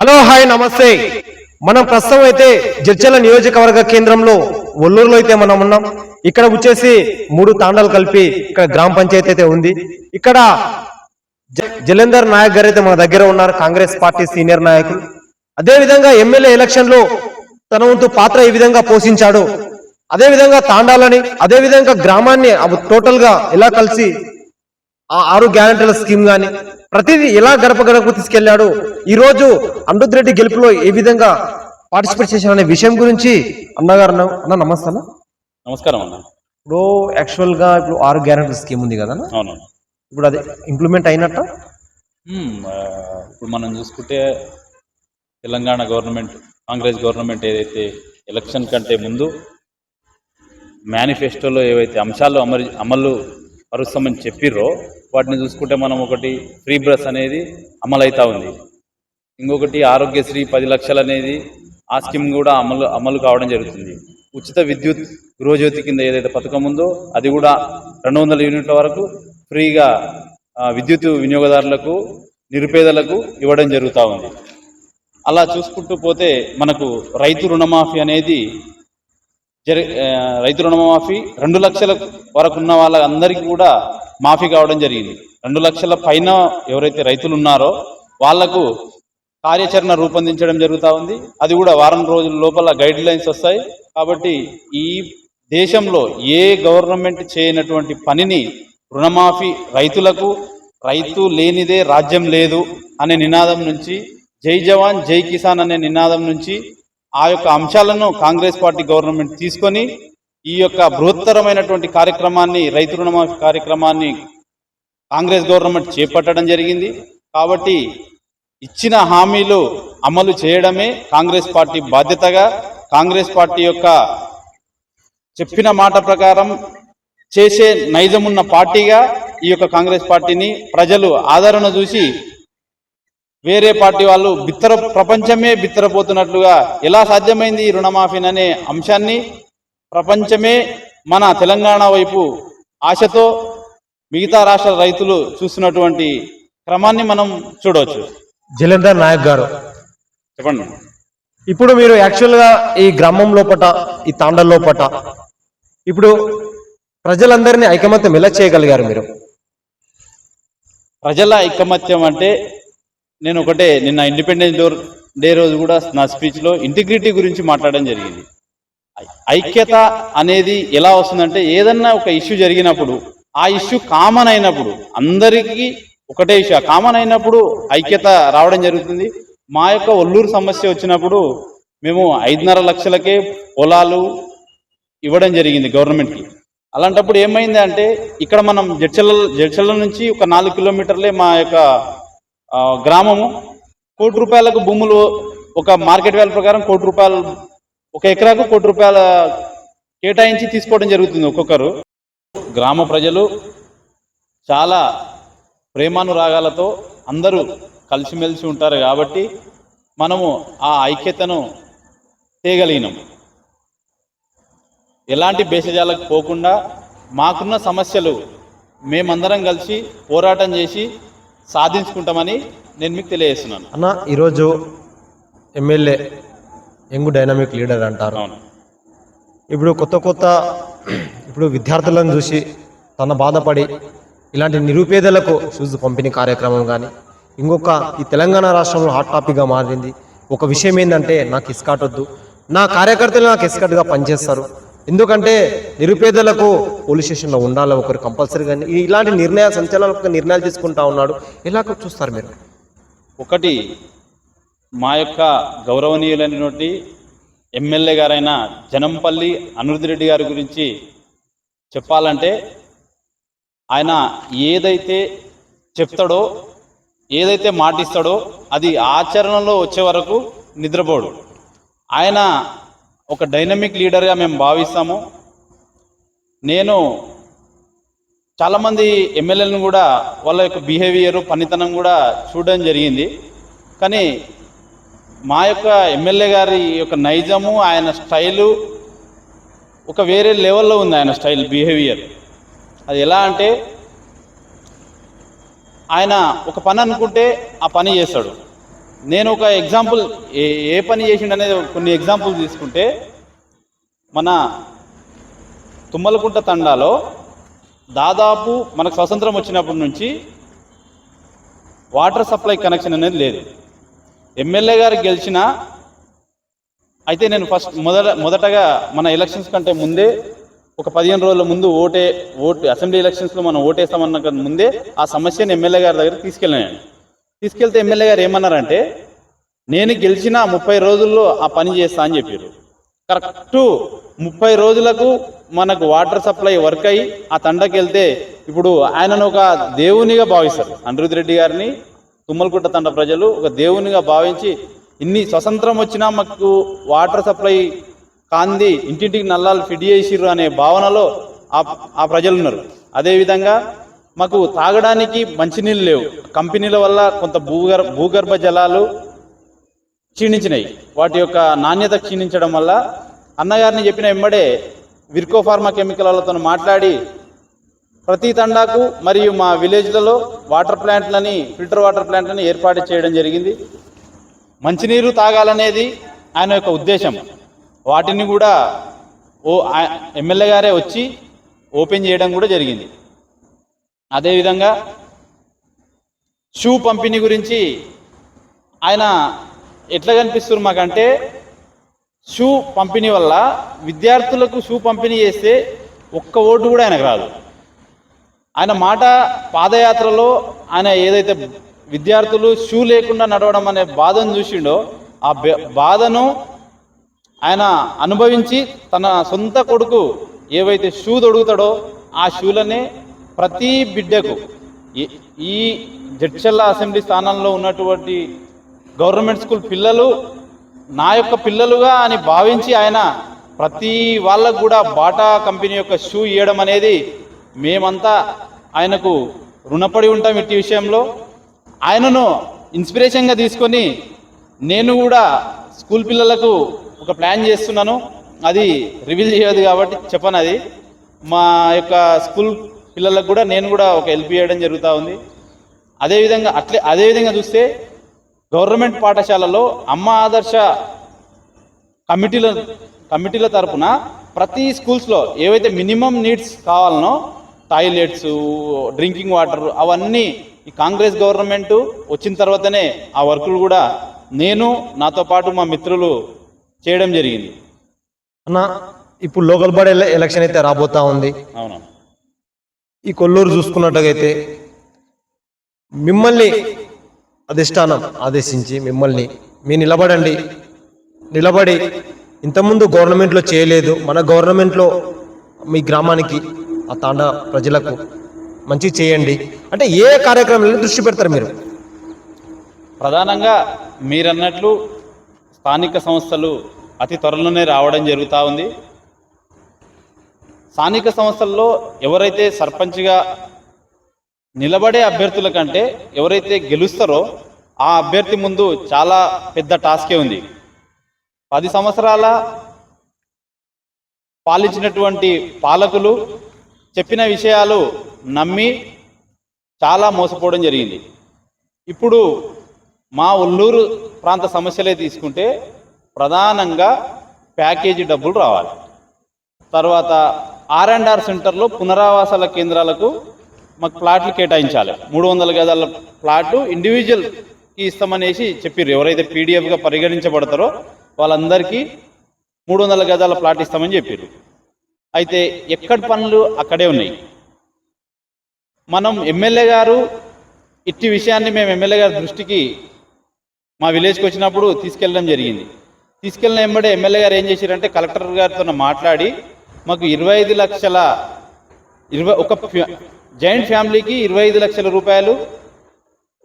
Hello hi నమస్తే. మనం ప్రస్తుతం అయితే జడ్చల నియోజకవర్గ కేంద్రంలో ఒల్లూరులో అయితే మనం ఉన్నాం. ఇక్కడ వచ్చేసి మూడు తాండాలు కలిపి ఇక్కడ గ్రామ పంచాయతీ అయితే ఉంది. ఇక్కడ జ- నాయక్ గారు అయితే మన దగ్గర ఉన్నారు కాంగ్రెస్ పార్టీ సీనియర్ నాయకులు. అదే విధంగా ఎమ్మెల్యే ఎలక్షన్లో తన వంతు పాత్ర ఏ విధంగా పోషించాడు. అదే విధంగా తాండాలని అదే విధంగా గ్రామాన్ని టోటల్గా ఎలా కలిసి ఆ ఆరు గ్యారంటీల స్కీమ్ గాని ప్రతిదీ ఎలా గడప గడప తీసుకెళ్ళాడు? ఈ రోజు అమృత్ రెడ్డి గెలుపులో ఏ విధంగా పార్టిసిపేట్ చేశారనే విషయం గురించి అన్నగారు అన్న నమస్తే నమస్కారం అన్న. ఇప్పుడు యాక్చువల్గా ఇప్పుడు ఆరు గ్యారంటీల స్కీమ్ ఉంది కదా? అవును ఇప్పుడు అది ఇంప్లిమెంట్ అయినట్ట? ఇప్పుడు మనం చూసుకుంటే తెలంగాణ గవర్నమెంట్ కాంగ్రెస్ గవర్నమెంట్ ఏదైతే ఎలక్షన్ కంటే ముందు మేనిఫెస్టోలో ఏవైతే అంశాలు అమలు అమలు పరుస్తామని చెప్పిర్రో వాటిని చూసుకుంటే మనం ఒకటి ఫ్రీ బ్రస్ అనేది అమలైతా ఉంది. ఇంకొకటి ఆరోగ్యశ్రీ పది లక్షలు అనేది ఆ స్కీమ్ కూడా అమలు అమలు కావడం జరుగుతుంది. ఉచిత విద్యుత్ గృహజ్యోతి కింద ఏదైతే పథకం ఉందో అది కూడా రెండు వందల యూనిట్ల వరకు ఫ్రీగా విద్యుత్ వినియోగదారులకు నిరుపేదలకు ఇవ్వడం జరుగుతూ ఉంది. అలా చూసుకుంటూ పోతే మనకు రైతు రుణమాఫీ అనేది జరి రైతు రుణమాఫీ రెండు లక్షల వరకు ఉన్న వాళ్ళందరికీ కూడా మాఫీ కావడం జరిగింది. రెండు లక్షల పైన ఎవరైతే రైతులు ఉన్నారో వాళ్ళకు కార్యాచరణ రూపొందించడం జరుగుతూ ఉంది. అది కూడా వారం రోజుల లోపల గైడ్ లైన్స్ వస్తాయి. కాబట్టి ఈ దేశంలో ఏ గవర్నమెంట్ చేయనటువంటి పనిని రుణమాఫీ రైతులకు రైతు లేనిదే రాజ్యం లేదు అనే నినాదం నుంచి జై జవాన్ జై కిసాన్ అనే నినాదం నుంచి ఆ యొక్క అంశాలను కాంగ్రెస్ పార్టీ గవర్నమెంట్ తీసుకొని ఈ యొక్క బృహత్తరమైనటువంటి కార్యక్రమాన్ని రైతు రుణమాఫీ కార్యక్రమాన్ని కాంగ్రెస్ గవర్నమెంట్ చేపట్టడం జరిగింది. కాబట్టి ఇచ్చిన హామీలు అమలు చేయడమే కాంగ్రెస్ పార్టీ బాధ్యతగా కాంగ్రెస్ పార్టీ యొక్క చెప్పిన మాట ప్రకారం చేసే నైజమున్న పార్టీగా ఈ యొక్క కాంగ్రెస్ పార్టీని ప్రజలు ఆదరణ చూసి వేరే పార్టీ వాళ్ళు బిత్తర ప్రపంచమే బిత్తరపోతున్నట్లుగా ఎలా సాధ్యమైంది ఈ రుణమాఫీని అనే అంశాన్ని ప్రపంచమే మన తెలంగాణ వైపు ఆశతో మిగతా రాష్ట్ర రైతులు చూస్తున్నటువంటి క్రమాన్ని మనం చూడవచ్చు. జలంధర్ నాయక్ గారు. చెప్పండి. ఇప్పుడు మీరు యాక్చువల్గా ఈ గ్రామం లోపట ఈ తాండల లోపట ఇప్పుడు ప్రజలందరినీ ఐకమత్యం ఎలా చేయగలిగారు మీరు? ప్రజల ఐకమత్యం అంటే నేను ఒకటే నిన్న ఇండిపెండెన్స్ డోర్ డే రోజు కూడా నా స్పీచ్లో ఇంటిగ్రిటీ గురించి మాట్లాడడం జరిగింది. ఐక్యత అనేది ఎలా వస్తుందంటే ఏదన్నా ఒక ఇష్యూ జరిగినప్పుడు ఆ ఇష్యూ కామన్ అయినప్పుడు అందరికీ ఒకటే ఇష్యూ కామన్ అయినప్పుడు ఐక్యత రావడం జరుగుతుంది. మా యొక్క ఒల్లూరు సమస్య వచ్చినప్పుడు మేము ఐదున్నర లక్షలకే పొలాలు ఇవ్వడం జరిగింది గవర్నమెంట్కి. అలాంటప్పుడు ఏమైంది అంటే ఇక్కడ మనం జడ్చల్ల జడ్చల్ల నుంచి ఒక నాలుగు కిలోమీటర్లే మా యొక్క గ్రామము కోటి రూపాయలకు భూములు ఒక మార్కెట్ వాల్యూ ప్రకారం కోటి రూపాయలు ఒక ఎకరాకు కోటి రూపాయల కేటాయించి తీసుకోవడం జరుగుతుంది ఒక్కొక్కరు. గ్రామ ప్రజలు చాలా ప్రేమానురాగాలతో అందరూ కలిసిమెలిసి ఉంటారు కాబట్టి మనము ఆ ఐక్యతను చేయగలిగినాము ఎలాంటి భేషజాలకు పోకుండా మాకున్న సమస్యలు మేమందరం కలిసి పోరాటం చేసి సాధించుకుంటామని నేను మీకు తెలియజేస్తున్నాను. అన్న ఈరోజు ఎమ్మెల్యే యంగ్ డైనమిక్ లీడర్ అంటారు. అవును. ఇప్పుడు కొత్త కొత్త ఇప్పుడు విద్యార్థులను చూసి తన బాధపడి ఇలాంటి నిరుపేదలకు షూస్ పంపిణీ కార్యక్రమం కానీ ఇంకొక ఈ తెలంగాణ రాష్ట్రంలో హాట్ టాపిక్గా మారింది. ఒక విషయం ఏంటంటే నాకు ఇస్కాట్ వద్దు నా కార్యకర్తలు నాకు ఇస్కట్గా పనిచేస్తారు. ఎందుకంటే నిరుపేదలకు పోలీస్ స్టేషన్లో ఉండాలి ఒకరు కంపల్సరీ కానీ ఇలాంటి నిర్ణయ సంచలనాత్మక నిర్ణయాలు తీసుకుంటా ఉన్నాడు. ఎలా చూస్తారు మీరు? ఒకటి మా యొక్క గౌరవనీయులైనటువంటి ఎమ్మెల్యే గారైన జనంపల్లి అనిరుద్ధ్ రెడ్డి గారి గురించి చెప్పాలంటే ఆయన ఏదైతే చెప్తాడో ఏదైతే మాటిస్తాడో అది ఆచరణలో వచ్చే వరకు నిద్రపోడు. ఆయన ఒక డైనమిక్ లీడర్గా మేము భావిస్తాము. నేను చాలామంది ఎమ్మెల్యేలను కూడా వాళ్ళ యొక్క బిహేవియర్ పనితనం కూడా చూడడం జరిగింది. కానీ మా యొక్క ఎమ్మెల్యే గారి యొక్క నైజము ఆయన స్టైలు ఒక వేరే లెవెల్లో ఉంది ఆయన స్టైల్ బిహేవియర్ అది ఎలా అంటే ఆయన ఒక పని అనుకుంటే ఆ పని చేస్తాడు. నేను ఒక ఎగ్జాంపుల్ ఏ ఏ పని చేసిండు అనేది కొన్ని ఎగ్జాంపుల్ తీసుకుంటే మన తుమ్మలకుంట తండాలో దాదాపు మనకు స్వతంత్రం వచ్చినప్పటి నుంచి వాటర్ సప్లై కనెక్షన్ అనేది లేదు. ఎమ్మెల్యే గారు గెలిచిన అయితే నేను ఫస్ట్ మొదట మొదటగా మన ఎలక్షన్స్ కంటే ముందే ఒక పదిహేను రోజుల ముందు ఓటే ఓటు అసెంబ్లీ ఎలక్షన్స్లో మనం ఓటేస్తామన్న ముందే ఆ సమస్యను ఎమ్మెల్యే గారి దగ్గర తీసుకెళ్ళాను తీసుకెళ్తే ఎమ్మెల్యే గారు ఏమన్నారంటే నేను గెలిచిన ముప్పై రోజుల్లో ఆ పని చేస్తా అని చెప్పారు. కరెక్ట్ ముప్పై రోజులకు మనకు వాటర్ సప్లై వర్క్ అయ్యి ఆ తండకి వెళ్తే ఇప్పుడు ఆయనను ఒక దేవునిగా భావిస్తారు. అనిరుద్ధ్ రెడ్డి గారిని తుమ్మలకుంట తండ ప్రజలు ఒక దేవునిగా భావించి ఇన్ని స్వతంత్రం వచ్చినా మాకు వాటర్ సప్లై కాంది ఇంటింటికి నల్లాలు ఫిట్ చేసిర్రు అనే భావనలో ఆ ఆ ప్రజలు ఉన్నారు అదేవిధంగా మాకు తాగడానికి మంచినీళ్ళు లేవు. కంపెనీల వల్ల కొంత భూగర్భ భూగర్భ జలాలు క్షీణించినాయి. వాటి యొక్క నాణ్యత క్షీణించడం వల్ల అన్నగారిని చెప్పిన వెంబడే విర్కో ఫార్మా కెమికల్తో మాట్లాడి ప్రతి తండాకు మరియు మా విలేజ్లలో వాటర్ ప్లాంట్లని ఫిల్టర్ వాటర్ ప్లాంట్లని ఏర్పాటు చేయడం జరిగింది. మంచినీరు తాగాలనేది ఆయన యొక్క ఉద్దేశం. వాటిని కూడా ఓ ఎమ్మెల్యే గారే వచ్చి ఓపెన్ చేయడం కూడా జరిగింది. అదేవిధంగా షూ పంపిణీ గురించి ఆయన ఎట్లా కనిపిస్తున్నారు మాకంటే షూ పంపిణీ వల్ల విద్యార్థులకు షూ పంపిణీ చేస్తే ఒక్క ఓటు కూడా ఆయనకు రాదు. ఆయన మాట పాదయాత్రలో ఆయన ఏదైతే విద్యార్థులు షూ లేకుండా నడవడం అనే బాధను చూసిండో ఆ బాధను ఆయన అనుభవించి తన సొంత కొడుకు ఏవైతే షూ తొడుగుతాడో ఆ షూలనే ప్రతి బిడ్డకు ఈ- ఈ జడ్చల్ల అసెంబ్లీ స్థానంలో ఉన్నటువంటి గవర్నమెంట్ స్కూల్ పిల్లలు నా యొక్క పిల్లలుగా అని భావించి ఆయన ప్రతి వాళ్ళకు కూడా బాటా కంపెనీ యొక్క షూ ఇవ్వడం అనేది మేమంతా ఆయనకు రుణపడి ఉంటాం ఇట్టి విషయంలో. ఆయనను ఇన్స్పిరేషన్గా తీసుకొని నేను కూడా స్కూల్ పిల్లలకు ఒక ప్లాన్ చేస్తున్నాను. అది రివీల్ చేయదు కాబట్టి చెప్పను అది మా యొక్క స్కూల్ పిల్లలకు కూడా నేను కూడా ఒక హెల్ప్ చేయడం జరుగుతూ ఉంది. అదేవిధంగా అట్లే అదేవిధంగా చూస్తే గవర్నమెంట్ పాఠశాలలో అమ్మ ఆదర్శ కమిటీల కమిటీల తరపున ప్రతి స్కూల్స్లో ఏవైతే మినిమం నీడ్స్ కావాలనో టాయిలెట్స్ డ్రింకింగ్ వాటర్ అవన్నీ ఈ కాంగ్రెస్ గవర్నమెంట్ వచ్చిన తర్వాతనే ఆ వర్కులు కూడా నేను నాతో పాటు మా మిత్రులు చేయడం జరిగింది. అన్న ఇప్పుడు లోకల్ బాడీ ఎల- ఎలక్షన్ అయితే రాబోతా ఉంది. అవును ఈ కొల్లూరు చూసుకున్నట్టుగైతే మిమ్మల్ని అధిష్టానం ఆదేశించి మిమ్మల్ని మీ నిలబడండి. నిలబడి ఇంతకుముందు గవర్నమెంట్లో చేయలేదు. మన గవర్నమెంట్లో మీ గ్రామానికి ఆ తాండా ప్రజలకు మంచి చేయండి. అంటే ఏ కార్యక్రమాలను దృష్టి పెడతారు మీరు? ప్రధానంగా మీరన్నట్లు స్థానిక సంస్థలు అతి త్వరలోనే రావడం జరుగుతూ ఉంది. స్థానిక సంస్థల్లో ఎవరైతే సర్పంచ్గా నిలబడే అభ్యర్థుల కంటే ఎవరైతే గెలుస్తారో ఆ అభ్యర్థి ముందు చాలా పెద్ద టాస్కే ఉంది. పది సంవత్సరాల పాలించినటువంటి పాలకులు చెప్పిన విషయాలు నమ్మి చాలా మోసపోవడం జరిగింది. ఇప్పుడు మా ఒల్లూరు ప్రాంత సమస్యలే తీసుకుంటే ప్రధానంగా ప్యాకేజీ డబ్బులు రావాలి. తర్వాత ఆర్ అండ్ ఆర్ సెంటర్లో పునరావాసాల కేంద్రాలకు మాకు ప్లాట్లు కేటాయించాలి. మూడు వందల గదాల ప్లాటు ఇండివిజువల్కి ఇస్తామనేసి చెప్పారు ఎవరైతే పీడిఎఫ్గా పరిగణించబడతారో వాళ్ళందరికీ మూడు వందల గదాల ప్లాట్ ఇస్తామని చెప్పారు అయితే ఎక్కడి పనులు అక్కడే ఉన్నాయి? మనం ఎమ్మెల్యే గారు ఇట్టి విషయాన్ని మేము ఎమ్మెల్యే గారి దృష్టికి మా విలేజ్కి వచ్చినప్పుడు తీసుకెళ్ళడం జరిగింది. తీసుకెళ్ళిన వెంబడే ఎమ్మెల్యే గారు ఏం చేశారంటే కలెక్టర్ గారితో మాట్లాడి మాకు ఇరవై ఐదు లక్షల ఇరవై ఒక ఫ్యా- జాయింట్ ఫ్యామిలీకి ఇరవై ఐదు లక్షల రూపాయలు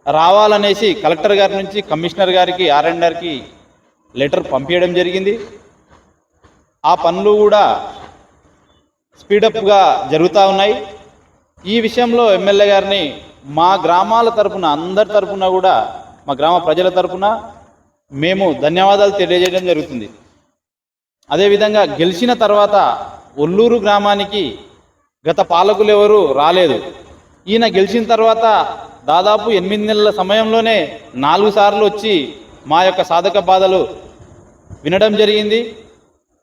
రావాలనేసి కలెక్టర్ గారి నుంచి కమిషనర్ గారికి ఆర్ఎన్ఆర్కి లెటర్ పంపించడం జరిగింది. ఆ పనులు కూడా స్పీడప్గా జరుగుతూ ఉన్నాయి. ఈ విషయంలో ఎమ్మెల్యే గారిని మా గ్రామాల తరపున అందరి తరపున కూడా మా గ్రామ ప్రజల తరపున మేము ధన్యవాదాలు తెలియజేయడం జరుగుతుంది. అదేవిధంగా గెలిచిన తర్వాత ఒల్లూరు గ్రామానికి గత పాలకులు ఎవరు రాలేదు. ఈయన గెలిచిన తర్వాత దాదాపు ఎనిమిది నెలల సమయంలోనే నాలుగు సార్లు వచ్చి మా యొక్క సాధక బాధలు వినడం జరిగింది.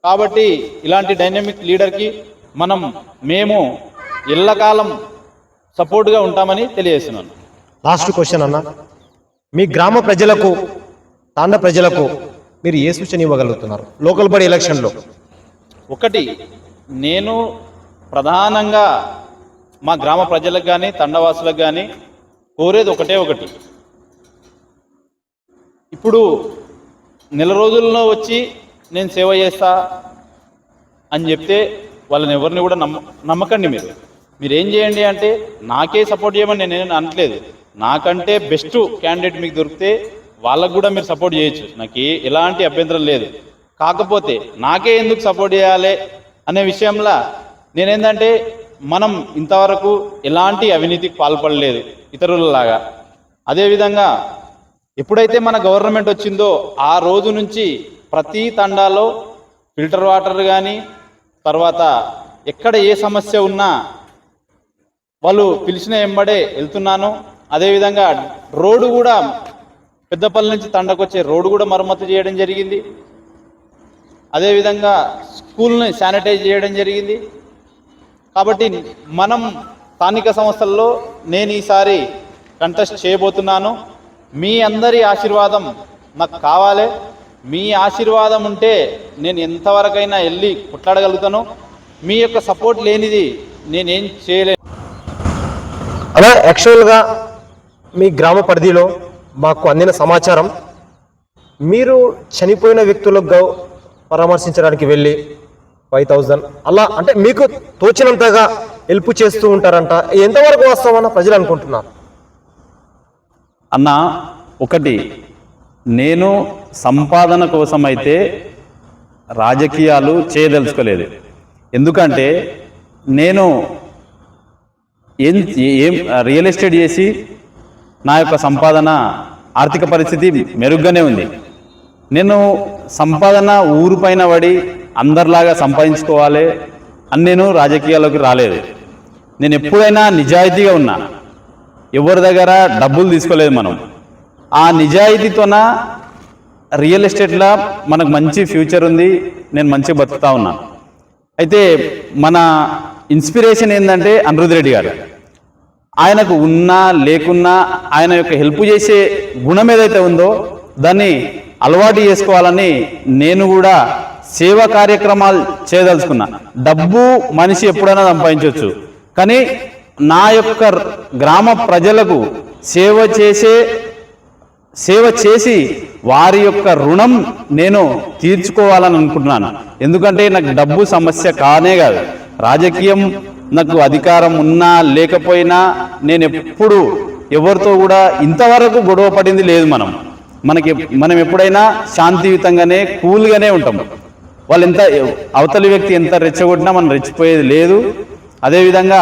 కాబట్టి ఇలాంటి డైనమిక్ లీడర్కి మనం మేము ఎల్లకాలం సపోర్ట్గా ఉంటామని తెలియజేస్తున్నాను. లాస్ట్ క్వశ్చన్ అన్న. మీ గ్రామ ప్రజలకు తాండ ప్రజలకు మీరు ఏ సూచన ఇవ్వగలుగుతున్నారు? లోకల్ బడి ఎలక్షన్లో. ఒకటి నేను ప్రధానంగా మా గ్రామ ప్రజలకు కానీ తండవాసులకు కానీ కోరేది ఒకటే ఒకటి. ఇప్పుడు నెల రోజుల్లో వచ్చి నేను సేవ చేస్తా అని చెప్తే వాళ్ళని ఎవరిని కూడా నమ్మ నమ్మకండి మీరు. మీరు ఏం చేయండి అంటే నాకే సపోర్ట్ చేయమని నేను అనట్లేదు. నాకంటే బెస్ట్ క్యాండిడేట్ మీకు దొరికితే వాళ్ళకు కూడా మీరు సపోర్ట్ చేయొచ్చు. నాకు ఎలాంటి అభ్యంతరం లేదు. కాకపోతే నాకే ఎందుకు సపోర్ట్ చేయాలి అనే విషయంలో నేనేంటంటే మనం ఇంతవరకు ఎలాంటి అవినీతికి పాల్పడలేదు ఇతరులలాగా. అదేవిధంగా ఎప్పుడైతే మన గవర్నమెంట్ వచ్చిందో ఆ రోజు నుంచి ప్రతి తండాలో ఫిల్టర్ వాటర్ కానీ తర్వాత ఎక్కడ ఏ సమస్య ఉన్నా వాళ్ళు పిలిచిన ఎంబడే వెళ్తున్నాను. అదేవిధంగా రోడ్డు కూడా పెద్దపల్లి నుంచి తండకు వచ్చే రోడ్డు కూడా మరమ్మతు చేయడం జరిగింది. అదేవిధంగా స్కూల్ని శానిటైజ్ చేయడం జరిగింది. కాబట్టి మనం స్థానిక సంస్థల్లో నేను ఈసారి కంటెస్ట్ చేయబోతున్నాను. మీ అందరి ఆశీర్వాదం నాకు కావాలి. మీ ఆశీర్వాదం ఉంటే నేను ఎంతవరకైనా వెళ్ళి కొట్లాడగలుగుతాను. మీ యొక్క సపోర్ట్ లేనిది నేనేం చేయలేను అలా యాక్చువల్గా మీ గ్రామ పరిధిలో మాకు అందిన సమాచారం మీరు చనిపోయిన వ్యక్తులకు పరామర్శించడానికి వెళ్ళి ఫైవ్ థౌజండ్ అలా అంటే మీకు తోచినంతగా హెల్ప్ చేస్తూ ఉంటారంట. ఎంతవరకు వస్తామన్న ప్రజలు అనుకుంటున్నారు? అన్న ఒకటి నేను సంపాదన కోసం అయితే రాజకీయాలు చేయదలుచుకోలేదు. ఎందుకంటే నేను ఏం ఏం రియల్ ఎస్టేట్ చేసి నా యొక్క సంపాదన ఆర్థిక పరిస్థితి మెరుగ్గానే ఉంది. నేను సంపాదన ఊరు పైన పడి అందరిలాగా సంపాదించుకోవాలి అని నేను రాజకీయాల్లోకి రాలేదు. నేను ఎప్పుడైనా నిజాయితీగా ఉన్నా. ఎవరి దగ్గర డబ్బులు తీసుకోలేదు మనం. ఆ నిజాయితీతోన రియల్ ఎస్టేట్లో మనకు మంచి ఫ్యూచర్ ఉంది నేను మంచిగా బతుకుతా ఉన్నాను అయితే మన ఇన్స్పిరేషన్ ఏంటంటే అనిరుద్ రెడ్డి గారు. ఆయనకు ఉన్నా లేకున్నా ఆయన యొక్క హెల్ప్ చేసే గుణం ఏదైతే ఉందో దాన్ని అలవాటు చేసుకోవాలని నేను కూడా సేవా కార్యక్రమాలు చేయదలుచుకున్నా. డబ్బు మనిషి ఎప్పుడైనా సంపాదించవచ్చు. కానీ నా యొక్క గ్రామ ప్రజలకు సేవ చేసే సేవ చేసి వారి యొక్క రుణం నేను తీర్చుకోవాలని అనుకుంటున్నాను. ఎందుకంటే నాకు డబ్బు సమస్య కానే కాదు. రాజకీయం నాకు అధికారం ఉన్నా లేకపోయినా నేను ఎప్పుడు ఎవరితో కూడా ఇంతవరకు గొడవ పడింది లేదు మనం. మనకి మనం ఎప్పుడైనా శాంతియుతంగానే కూల్గానే ఉంటాం. వాళ్ళు ఎంత అవతలి వ్యక్తి ఎంత రెచ్చగొట్టినా మనం రెచ్చిపోయేది లేదు. అదేవిధంగా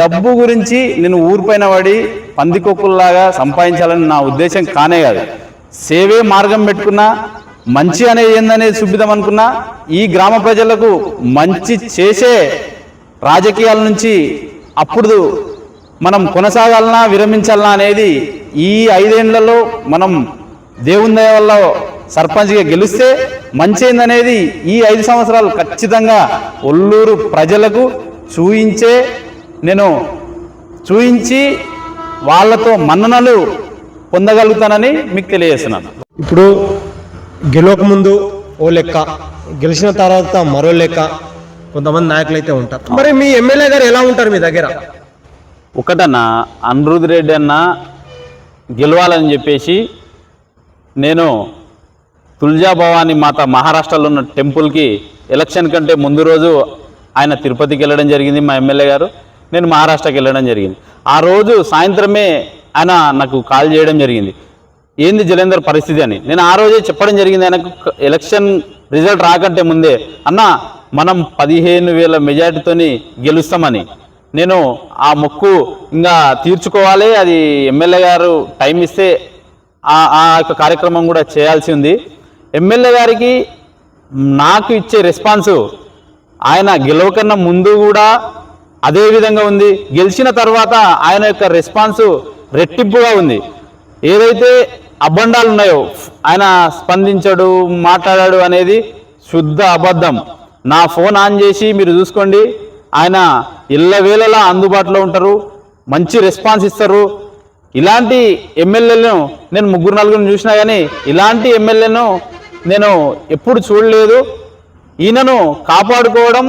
డబ్బు గురించి నేను ఊరిపైన పడి పందికొక్కుల్లాగా సంపాదించాలని నా ఉద్దేశం కానే కాదు. సేవే మార్గం పెట్టుకున్నా మంచి అనేది ఏందనేది చూపిద్దాం అనుకున్నా ఈ గ్రామ ప్రజలకు మంచి చేసే రాజకీయాల నుంచి అప్పుడు మనం కొనసాగాలనా విరమించాలనా అనేది ఈ ఐదేళ్ళలో మనం దేవుని దయ వల్ల సర్పంచ్గా గెలిస్తే మంచి ఏందనేది ఈ ఐదు సంవత్సరాలు ఖచ్చితంగా ఒల్లూరు ప్రజలకు చూయించే నేను చూయించి వాళ్ళతో మన్ననలు పొందగలుగుతానని మీకు తెలియజేస్తున్నాను. ఇప్పుడు గెలవక ముందు ఓ లెక్క గెలిచిన తర్వాత మరో లెక్క కొంతమంది నాయకులు అయితే ఉంటారు. మరి మీ ఎమ్మెల్యే గారు ఎలా ఉంటారు మీ దగ్గర? ఒకటన్నా అనిరుద్ రెడ్డి అన్న గెలవాలని చెప్పేసి నేను తుల్జాభవాని మాత మహారాష్ట్రలో ఉన్న టెంపుల్కి ఎలక్షన్ కంటే ముందు రోజు ఆయన తిరుపతికి వెళ్ళడం జరిగింది మా ఎమ్మెల్యే గారు. నేను మహారాష్ట్రకి వెళ్ళడం జరిగింది. ఆ రోజు సాయంత్రమే ఆయన నాకు కాల్ చేయడం జరిగింది. ఏంది జలేందర్ పరిస్థితి అని. నేను ఆ రోజే చెప్పడం జరిగింది ఆయనకు ఎలక్షన్ రిజల్ట్ రాకంటే ముందే అన్న మనం పదిహేను వేల మెజార్టీతోని గెలుస్తామని. నేను ఆ మొక్కు ఇంకా తీర్చుకోవాలి అది ఎమ్మెల్యే గారు టైం ఇస్తే ఆ యొక్క కార్యక్రమం కూడా చేయాల్సి ఉంది. ఎమ్మెల్యే గారికి నాకు ఇచ్చే రెస్పాన్సు ఆయన గెలవకన్నా ముందు కూడా అదే విధంగా ఉంది. గెలిచిన తర్వాత ఆయన యొక్క రెస్పాన్స్ రెట్టింపుగా ఉంది. ఏదైతే అబ్బండాలు ఉన్నాయో ఆయన స్పందించడు మాట్లాడాడు అనేది శుద్ధ అబద్ధం. నా ఫోన్ ఆన్ చేసి మీరు చూసుకోండి. ఆయన ఇళ్ళవేళలా అందుబాటులో ఉంటారు. మంచి రెస్పాన్స్ ఇస్తారు. ఇలాంటి ఎమ్మెల్యేలను నేను ముగ్గురు నలుగురిని చూసినా కానీ ఇలాంటి ఎమ్మెల్యేను నేను ఎప్పుడు చూడలేదు. ఈయనను కాపాడుకోవడం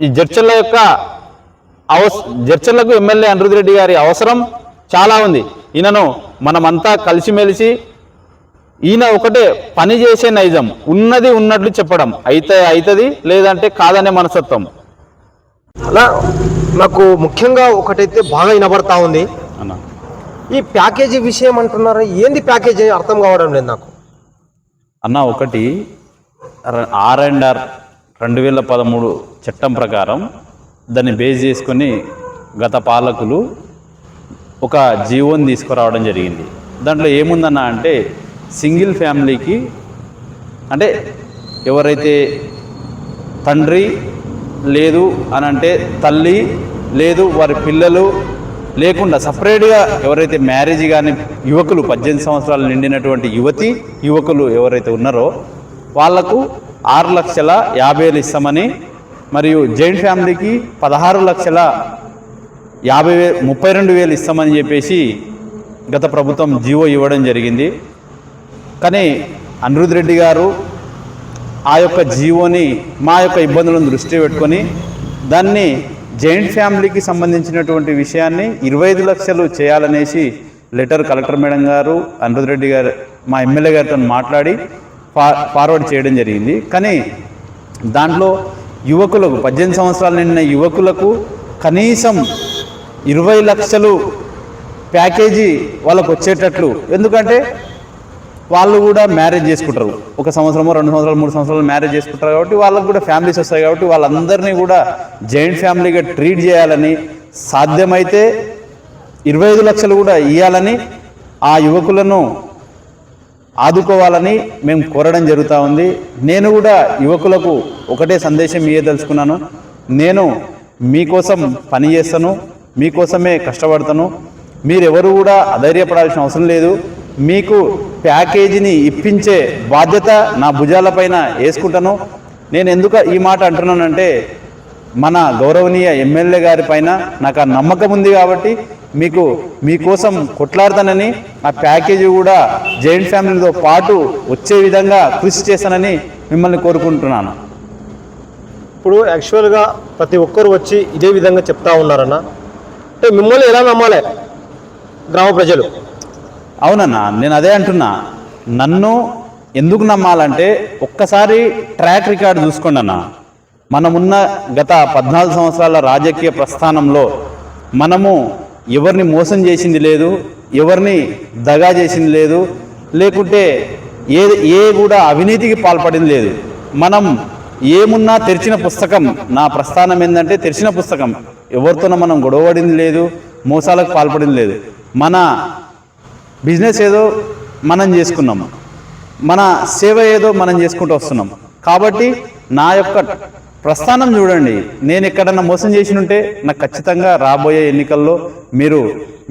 ఈ జడ్చర్ల యొక్క అవస జడ్చర్లకు ఎమ్మెల్యే అనిరుద్ రెడ్డి గారి అవసరం చాలా ఉంది. ఈయనను మనమంతా కలిసిమెలిసి ఈయన ఒకటే పని చేసే నైజం. ఉన్నది ఉన్నట్లు చెప్పడం అయితే అవుతుంది లేదంటే కాదనే మనస్తత్వం. అలా నాకు ముఖ్యంగా ఒకటైతే బాగా వినబడతా ఉంది. అన్న. ఈ ప్యాకేజీ విషయం అంటున్నారు? ఏంది ప్యాకేజీ? అర్థం కావడం లేదు నాకు. అన్న ఒకటి ఆర్ అండ్ ఆర్ రెండు వేల పదమూడు చట్టం ప్రకారం దాన్ని బేస్ చేసుకొని గత పాలకులు ఒక జీవోని తీసుకురావడం జరిగింది. దాంట్లో ఏముందన్న అంటే సింగిల్ ఫ్యామిలీకి అంటే ఎవరైతే తండ్రి లేదు అని అంటే తల్లి లేదు వారి పిల్లలు లేకుండా సపరేట్గా ఎవరైతే మ్యారేజ్ కానీ యువకులు పద్దెనిమిది సంవత్సరాలు నిండినటువంటి యువతి యువకులు ఎవరైతే ఉన్నారో వాళ్ళకు ఆరు లక్షల యాభై వేలు ఇస్తామని మరియు జాయింట్ ఫ్యామిలీకి పదహారు లక్షల యాభై వే ముప్పై రెండు వేలు ఇస్తామని చెప్పేసి గత ప్రభుత్వం జీవో ఇవ్వడం జరిగింది. కానీ అనిరుద్ రెడ్డి గారు ఆ యొక్క జీవోని మా యొక్క ఇబ్బందులను దృష్టి పెట్టుకొని దాన్ని జాయింట్ ఫ్యామిలీకి సంబంధించినటువంటి విషయాన్ని ఇరవై ఐదు లక్షలు చేయాలనేసి లెటర్ కలెక్టర్ మేడం గారు అనిరుద్ రెడ్డి గారు మా ఎమ్మెల్యే గారితో మాట్లాడి ఫార్వర్డ్ చేయడం జరిగింది. కానీ దాంట్లో యువకులకు పద్దెనిమిది సంవత్సరాలు నిండిన యువకులకు కనీసం ఇరవై లక్షలు ప్యాకేజీ వాళ్ళకు వచ్చేటట్లు ఎందుకంటే వాళ్ళు కూడా మ్యారేజ్ చేసుకుంటారు. ఒక సంవత్సరమో రెండు సంవత్సరాలు మూడు సంవత్సరాలు మ్యారేజ్ చేసుకుంటారు కాబట్టి వాళ్ళకు కూడా ఫ్యామిలీస్ వస్తాయి కాబట్టి వాళ్ళందరినీ కూడా జాయింట్ ఫ్యామిలీగా ట్రీట్ చేయాలని సాధ్యమైతే ఇరవై ఐదు లక్షలు కూడా ఇవ్వాలని ఆ యువకులను ఆదుకోవాలని మేము కోరడం జరుగుతూ ఉంది. నేను కూడా యువకులకు ఒకటే సందేశం ఇయ్యదలుచుకున్నాను. నేను మీకోసం పని చేస్తాను మీకోసమే కష్టపడతాను. మీరెవరు కూడా అధైర్యపడాల్సిన అవసరం లేదు. మీకు ప్యాకేజీని ఇప్పించే బాధ్యత నా భుజాలపైన వేసుకుంటాను. నేను ఎందుకు ఈ మాట అంటున్నానంటే మన గౌరవనీయ ఎమ్మెల్యే గారి పైన నాకు ఆ నమ్మకం ఉంది కాబట్టి మీకు మీకోసం కొట్లాడతానని ఆ ప్యాకేజీ కూడా జాయింట్ ఫ్యామిలీతో పాటు వచ్చే విధంగా కృషి చేస్తానని మిమ్మల్ని కోరుకుంటున్నాను. ఇప్పుడు యాక్చువల్గా ప్రతి ఒక్కరు వచ్చి ఇదే విధంగా చెప్తా ఉన్నారన్న. అంటే మిమ్మల్ని ఎలా నమ్మాలి? గ్రామ ప్రజలు. అవునన్నా నేను అదే అంటున్నా. నన్ను ఎందుకు నమ్మాలంటే ఒక్కసారి ట్రాక్ రికార్డు చూసుకోండి అన్న. మనమున్న గత పద్నాలుగు సంవత్సరాల రాజకీయ ప్రస్థానంలో మనము ఎవరిని మోసం చేసింది లేదు ఎవరిని దగా చేసింది లేదు లేకుంటే ఏ ఏ కూడా అవినీతికి పాల్పడింది లేదు. మనం ఏమున్నా తెరిచిన పుస్తకం నా ప్రస్థానం ఏంటంటే తెరిచిన పుస్తకం. ఎవరితోనో మనం గొడవపడింది లేదు మోసాలకు పాల్పడింది లేదు. మన బిజినెస్ ఏదో మనం చేసుకున్నాము. మన సేవ ఏదో మనం చేసుకుంటూ వస్తున్నాం. కాబట్టి నా యొక్క ప్రస్థానం చూడండి. నేను ఎక్కడన్నా మోసం చేసి ఉంటే నాకు ఖచ్చితంగా రాబోయే ఎన్నికల్లో మీరు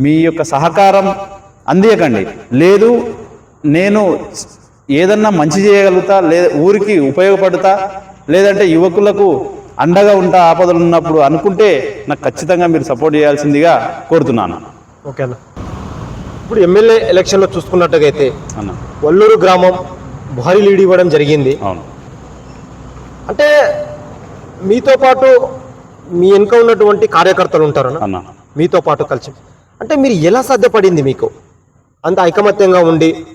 మీ యొక్క సహకారం అందియకండి. లేదు నేను ఏదన్నా మంచి చేయగలుగుతా లే ఊరికి ఉపయోగపడుతా లేదంటే యువకులకు అండగా ఉంటా ఆపదలు ఉన్నప్పుడు అనుకుంటే నాకు ఖచ్చితంగా మీరు సపోర్ట్ చేయాల్సిందిగా కోరుతున్నాను. ఓకేనా ఇప్పుడు ఎమ్మెల్యే ఎలక్షన్లో చూసుకున్నట్టుగా అయితే అన్న. వల్లూరు గ్రామం భారీ లీడ్ ఇవ్వడం జరిగింది. అవును. అంటే మీతో పాటు మీ వెనుక ఉన్నటువంటి కార్యకర్తలు అన్న. మీతో పాటు కలిసి. అంటే మీరు ఎలా సాధ్యపడింది మీకు? అంత ఐకమత్యంగా ఉండి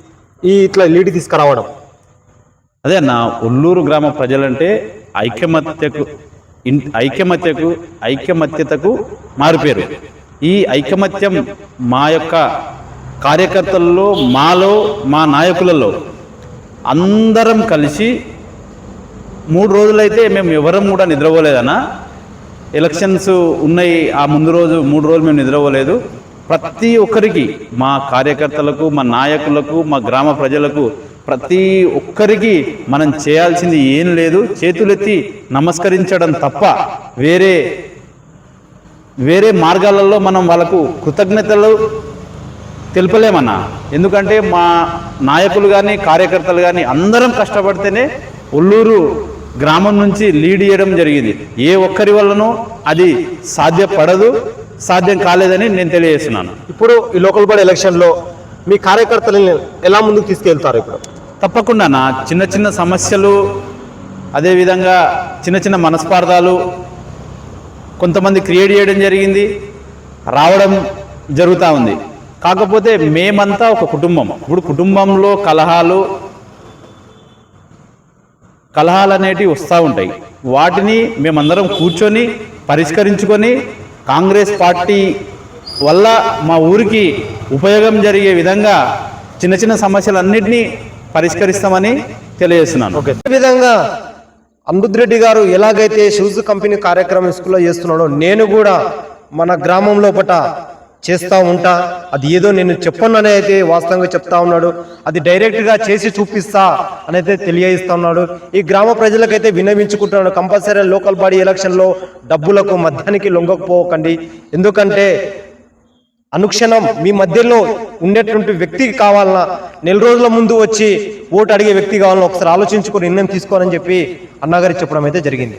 ఈ ఇట్లా లీడ్ తీసుకురావడం. అదే అన్న ఒల్లూరు గ్రామ ప్రజలంటే ఐకమత్యకు ఐకమత్యకు ఐకమత్యతకు మారిపోయారు. ఈ ఐకమత్యం మా యొక్క కార్యకర్తల్లో మాలో మా నాయకులలో అందరం కలిసి మూడు రోజులైతే మేము ఎవరం కూడా నిద్రపోలేదన్నా. ఎలక్షన్స్ ఉన్నాయి ఆ ముందు రోజు మూడు రోజులు మేము నిద్రపోలేదు. ప్రతి ఒక్కరికి మా కార్యకర్తలకు మా నాయకులకు మా గ్రామ ప్రజలకు ప్రతి ఒక్కరికి మనం చేయాల్సింది ఏం లేదు. చేతులెత్తి నమస్కరించడం తప్ప వేరే వేరే మార్గాలలో మనం వాళ్ళకు కృతజ్ఞతలు తెలుపలేమన్నా? ఎందుకంటే మా నాయకులు కానీ కార్యకర్తలు కానీ అందరం కష్టపడితేనే ఒల్లూరు గ్రామం నుంచి లీడ్ చేయడం జరిగింది. ఏ ఒక్కరి వల్లనూ అది సాధ్యపడదు సాధ్యం కాలేదని నేను తెలియజేస్తున్నాను. ఇప్పుడు ఈ లోకల్ బాడీ ఎలక్షన్లో మీ కార్యకర్తలను ఎలా ముందుకు తీసుకెళ్తారు ఇప్పుడు? తప్పకుండా నా చిన్న చిన్న సమస్యలు అదేవిధంగా చిన్న చిన్న మనస్పార్థాలు కొంతమంది క్రియేట్ చేయడం జరిగింది రావడం జరుగుతూ ఉంది. కాకపోతే మేమంతా ఒక కుటుంబం. ఇప్పుడు కుటుంబంలో కలహాలు కలహాలు అనేటివి వస్తూ ఉంటాయి. వాటిని మేమందరం కూర్చొని పరిష్కరించుకొని కాంగ్రెస్ పార్టీ వల్ల మా ఊరికి ఉపయోగం జరిగే విధంగా చిన్న చిన్న సమస్యలన్నింటినీ పరిష్కరిస్తామని తెలియజేస్తున్నాను. ఓకే. విధంగా అమృద్రెడ్డి గారు ఎలాగైతే షూస్ కంపెనీ కార్యక్రమం స్కూల్లో చేస్తున్నాడో నేను కూడా మన గ్రామం లోపట చేస్తూ ఉంటా. అది ఏదో నేను చెప్పను అనేది అయితే వాస్తవంగా చెప్తా ఉన్నాడు. అది డైరెక్ట్గా చేసి చూపిస్తా అని అయితే తెలియజేస్తా ఉన్నాడు. ఈ గ్రామ ప్రజలకైతే విన్నవించుకుంటున్నాడు కంపల్సరీ లోకల్ బాడీ ఎలక్షన్లో డబ్బులకు మద్యానికి లొంగకపోకండి. ఎందుకంటే అనుక్షణం మీ మధ్యలో ఉండేటువంటి వ్యక్తి కావాలన్నా నెల రోజుల ముందు వచ్చి ఓటు అడిగే వ్యక్తి కావాలన్నా ఒకసారి ఆలోచించుకొని నిర్ణయం తీసుకోవాలని చెప్పి అన్నగారికి చెప్పడం అయితే జరిగింది.